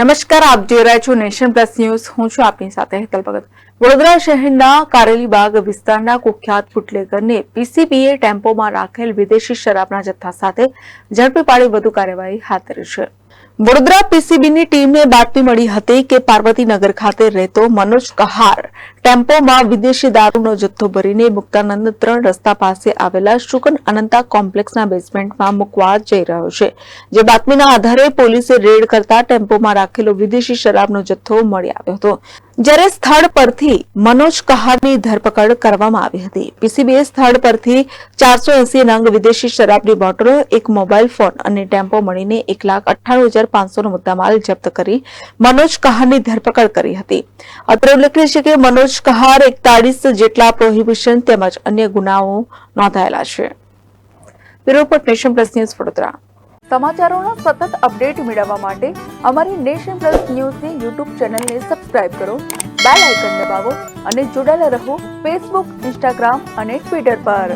નમસ્કાર, આપ જોઈ રહ્યા છો નેશન પ્લસ ન્યૂઝ. હું છું આપની સાથે હેતલ ભગત. વડોદરા શહેરના કારેલીબાગ વિસ્તારના કુખ્યાત બુટલેગરને પીસીબીએ ટેમ્પોમાં રાખેલ વિદેશી શરાબના જથ્થા સાથે ઝડપી પાડી વધુ કાર્યવાહી હાથ ધરી છે. વડોદરા પીસીબીની ટીમને બાતમી મળી હતી કે પાર્વતીનગર ખાતે રહેતો મનોજ કહાર ટેમ્પોમાં વિદેશી દારૂનો જથ્થો ભરીને મુક્તાનંદ ત્રણ રસ્તા પાસે આવેલા શુકન અનંતા કોમ્પ્લેક્સના બેઝમેન્ટમાં મૂકવા જઈ રહ્યો છે. જે બાતમીના આધારે પોલીસે રેડ કરતા ટેમ્પોમાં રાખેલો વિદેશી શરાબનો જથ્થો મળી આવ્યો હતો. જ્યારે સ્થળ પરથી મનોજ કહારની ધરપકડ કરવામાં આવી હતી. પીસીબીએ સ્થળ પરથી ચારસો એસી નંગ વિદેશી શરાબની બોટલો, એક મોબાઈલ ફોન અને ટેમ્પો મળીને એક લાખ અઠ્ઠાણું હજાર પાંચસોનો મુદ્દામાલ જપ્ત કરી મનોજ કહારની ધરપકડ કરી હતી. અત્રે ઉલ્લેખનીય છે કે મનોજ કહાર એકતાળીસ જેટલા પ્રોહિબિશન તેમજ અન્ય ગુનાઓ નોંધાયેલા છે. Bureau report nation plus news Vadodara. સમાચારોનો સતત અપડેટ મેળવવા માટે અમારી નેશન પ્લસ ન્યૂઝની યુટ્યુબ ચેનલને સબસ્ક્રાઇબ કરો, બેલ આઇકન દબાવો અને જોડાયેલા રહો ફેસબુક ઇન્સ્ટાગ્રામ અને ટ્વિટર પર.